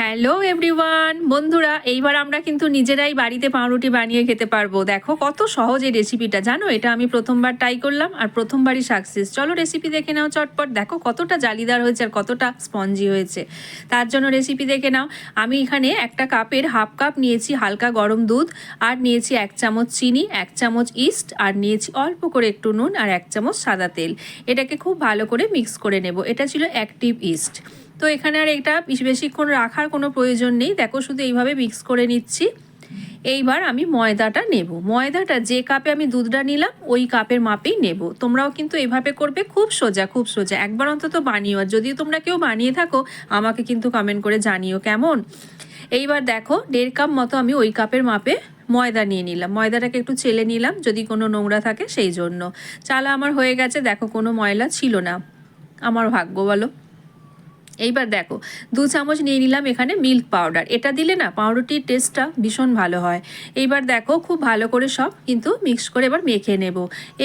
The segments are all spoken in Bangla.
হ্যালো এভরিওয়ান বন্ধুরা, এইবার আমরা কিন্তু নিজেরাই বাড়িতে পাউরুটি বানিয়ে খেতে পারব। দেখো, কত সহজ এই রেসিপিটা জানো, এটা আমি প্রথমবার ট্রাই করলাম আর প্রথমবারই সাকসেস চলো রেসিপি দেখে নাও চটপট। দেখো, কতটা জালিদার হয়েছে আর কতটা স্পঞ্জি হয়েছে। তার জন্য রেসিপি দেখে নাও। আমি এখানে একটা কাপের হাফ কাপ নিয়েছি হালকা গরম দুধ আর নিয়েছি এক চামচ চিনি, এক চামচ ইস্ট আর নিয়েছি অল্প করে একটু নুন আর এক চামচ সাদা তেল। এটাকে খুব ভালো করে মিক্স করে নেব। এটা ছিল অ্যাক্টিভ ইস্ট তো এখানে আর এটা বেশিক্ষণ রাখার কোনো প্রয়োজন নেই। দেখো শুধু এইভাবে মিক্স করে নিচ্ছি। এইবার আমি ময়দাটা নেব। ময়দাটা যে কাপে আমি দুধটা নিলাম, ওই কাপের মাপেই নেব। তোমরাও কিন্তু এভাবে করবে, খুব সোজা খুব সোজা। একবার অন্তত বানিও। আর যদি তোমরা কেউ বানিয়ে থাকো, আমাকে কিন্তু কমেন্ট করে জানিও কেমন। এইবার দেখো, দেড় কাপ মতো আমি ওই কাপের মাপে ময়দা নিয়ে নিলাম। ময়দাটাকে একটু চেলে নিলাম, যদি কোনো নোংরা থাকে সেই জন্য। চালা আমার হয়ে গেছে। দেখো কোনো ময়লা ছিল না। আমার ভাগ্য বলো এইবার দেখো, দু চামচ নিয়ে নিলাম এখানে মিল্ক পাউডার এটা দিলে না পাউরুটির টেস্টটা ভীষণ ভালো হয়। এইবার দেখো, খুব ভালো করে সব কিন্তু মিক্স করে এবার মেখে নেব।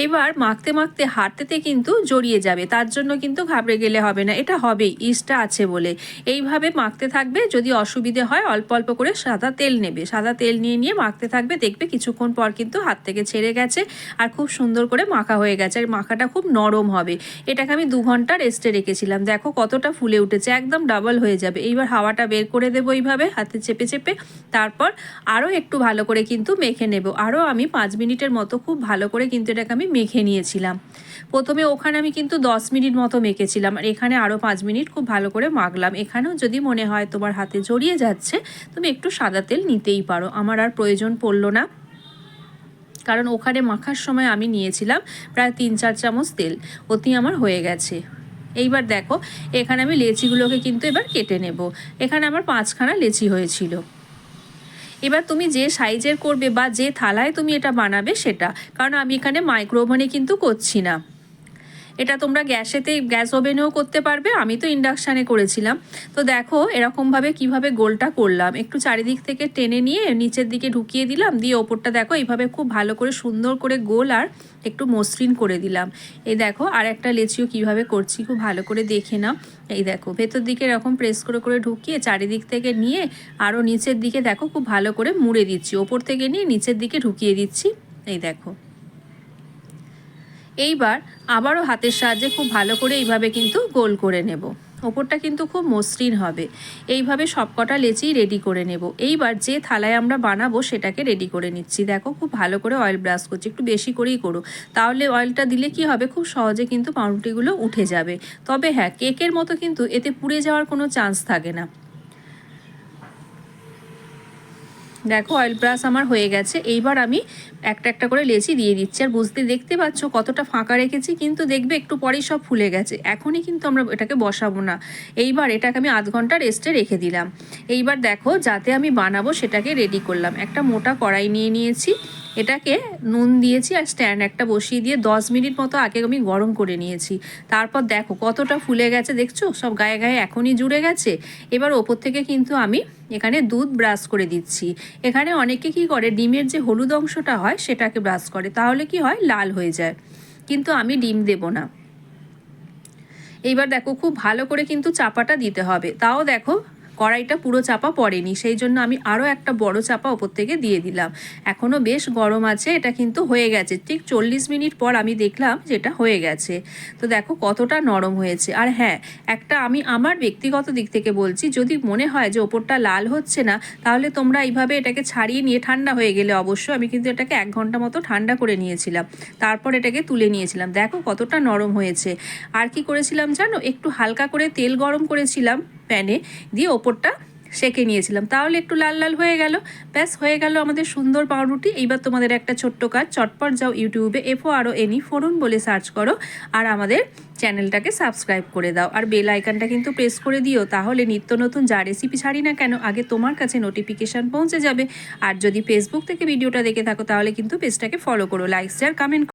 এবার মাখতে মাখতে হাঁটতেতে কিন্তু জড়িয়ে যাবে, তার জন্য কিন্তু ঘাবড়ে গেলে হবে না, এটা হবেই ইস্টটা আছে বলে। এইভাবে মাখতে থাকবে, যদি অসুবিধে হয় অল্প অল্প করে সাদা তেল নেবে। সাদা তেল নিয়ে নিয়ে মাখতে থাকবে, দেখবে কিছুক্ষণ পর কিন্তু হাত থেকে ছেড়ে গেছে আর খুব সুন্দর করে মাখা হয়ে গেছে। আর মাখাটা খুব নরম হবে। এটাকে আমি দু ঘণ্টা রেস্টে রেখেছিলাম। দেখো কতটা ফুলে উঠেছে। একদম ডাবল হয়ে যাবে। এইবার হাওয়াটা বের করে দেবো এইভাবে, হাতে চেপে চেপে। তারপর আরও একটু ভালো করে কিন্তু মেখে নেব। আরও আমি পাঁচ মিনিটের মতো খুব ভালো করে কিন্তু এটাকে আমি মেখে নিয়েছিলাম। প্রথমে ওখানে আমি কিন্তু দশ মিনিট মতো মেখেছিলাম। আর এখানে আরও পাঁচ মিনিট খুব ভালো করে মাখলাম। এখানেও যদি মনে হয় তোমার হাতে জড়িয়ে যাচ্ছে, তুমি একটু সাদা তেল নিতেই পারো। আমার আর প্রয়োজন পড়ল না। কারণ ওখানে মাখার সময় আমি নিয়েছিলাম প্রায় তিন চার চামচ তেল। অতি আমার হয়ে গেছে। এইবার দেখো, এখানে আমি লেচিগুলোকে কিন্তু এবার কেটে নেব। এখানে আমার পাঁচখানা লেচি হয়েছিল। এবার তুমি যে সাইজের করবে বা যে থালায় তুমি এটা বানাবে সেটা, কারণ আমি এখানে মাইক্রো মাইক্রোওভেনে কিন্তু করছি না। এটা তোমরা গ্যাসেতে গ্যাস ওভেনেও করতে পারবে। আমি তো ইন্ডাকশানে করেছিলাম। তো দেখো, এরকমভাবে কীভাবে গোলটা করলাম। একটু চারিদিক থেকে টেনে নিয়ে নিচের দিকে ঢুকিয়ে দিলাম। দিয়ে ওপরটা দেখো, এইভাবে খুব ভালো করে সুন্দর করে গোল আর একটু মসৃণ করে দিলাম। এই দেখো, আর একটা লেচিও কীভাবে করছি খুব ভালো করে দেখে নাও। এই দেখো, ভেতর দিকে এরকম প্রেস করে করে ঢুকিয়ে চারিদিক থেকে নিয়ে আরও নিচের দিকে দেখো, খুব ভালো করে মুড়ে দিচ্ছি। ওপর থেকে নিয়ে নিচের দিকে ঢুকিয়ে দিচ্ছি। এই দেখো। এইবার আবারও হাতের সাহায্যে খুব ভালো করে এইভাবে কিন্তু গোল করে নেব। ওপরটা কিন্তু খুব মসৃণ হবে। এইভাবে সবকটা লেচি রেডি করে নেব। এইবার যে থালায় আমরা বানাবো সেটাকে রেডি করে নিচ্ছি। দেখো খুব ভালো করে অয়েল ব্রাশ করছি। একটু বেশি করেই করো। তাহলে অয়েলটা দিলে কি হবে? খুব সহজে কিন্তু পাউরুটিগুলো উঠে যাবে। তবে হ্যাঁ কেকের মতো কিন্তু এতে পুড়ে যাওয়ার কোনো চান্স থাকে না। দেখো অয়েল ব্রাশ আমার হয়ে গেছে। এইবার আমি একটা একটা করে লেচি দিয়ে দিচ্ছি। আর বুঝতে, দেখতে পাচ্ছ কতটা ফাঁকা রেখেছি, কিন্তু দেখবে একটু পরেই সব ফুলে গেছে। এখনই কিন্তু আমরা এটাকে বসাবো না। এইবার এটাকে আমি আধ ঘণ্টা রেস্টে রেখে দিলাম। এইবার দেখো, যাতে আমি বানাবো সেটাকে রেডি করলাম। একটা মোটা কড়াই নিয়ে নিয়েছি। এটাকে নুন দিয়েছি আর স্ট্যান্ড একটা বসিয়ে দিয়ে দশ মিনিট মতো আগে আমি গরম করে নিয়েছি। তারপর দেখো কতটা ফুলে গেছে, দেখছ? সব গায়ে গায়ে এখনই জুড়ে গেছে। এবার ওপর থেকে কিন্তু আমি এখানে দুধ ব্রাশ করে দিচ্ছি। এখানে অনেকে কি করে, ডিমের যে হলুদ অংশটা হয় সেটাকে ব্রাশ করে, তাহলে কি হয়? লাল হয়ে যায়। কিন্তু আমি ডিম দেব না। এইবার দেখো, খুব ভালো করে কিন্তু চাপাটা দিতে হবে। তাও দেখো কড়াইটা পুরো চাপা পড়েনি, সেই জন্য আমি আরও একটা বড় চাপা ওপর থেকে দিয়ে দিলাম। এখনও বেশ গরম আছে, এটা কিন্তু হয়ে গেছে। ঠিক চল্লিশ মিনিট পর আমি দেখলাম যে এটা হয়ে গেছে। তো দেখো কতটা নরম হয়েছে। আর হ্যাঁ একটা আমি আমার ব্যক্তিগত দিক থেকে বলছি, যদি মনে হয় যে ওপরটা লাল হচ্ছে না, তাহলে তোমরা এইভাবে এটাকে ছাড়িয়ে নিয়ে ঠান্ডা হয়ে গেলে অবশ্য আমি কিন্তু এটাকে এক ঘণ্টা মতো ঠান্ডা করে নিয়েছিলাম। তারপর এটাকে তুলে নিয়েছিলাম। দেখো কতটা নরম হয়েছে। আর কি করেছিলাম জানো? একটু হালকা করে তেল গরম করেছিলাম। প্যানে দিয়ে ওপরটা সেকে নিয়েছিলাম। তাহলে একটু লাল লাল হয়ে গেল। ব্যাস, হয়ে গেল আমাদের সুন্দর পাউরুটি। এইবার তোমাদের একটা ছোট্ট কাজ, চটপট যাও ইউটিউবে এফও আরও এনি ফোরন বলে সার্চ করো আর আমাদের চ্যানেলটাকে সাবস্ক্রাইব করে দাও। আর বেল আইকনটা কিন্তু প্রেস করে দিও, তাহলে নিত্য নতুন যা রেসিপি ছাড়ি না কেন, আগে তোমার কাছে নোটিফিকেশান পৌঁছে যাবে। আর যদি ফেসবুক থেকে ভিডিওটা দেখে থাকো, তাহলে কিন্তু পেজটাকে ফলো করো লাইক শেয়ার কমেন্ট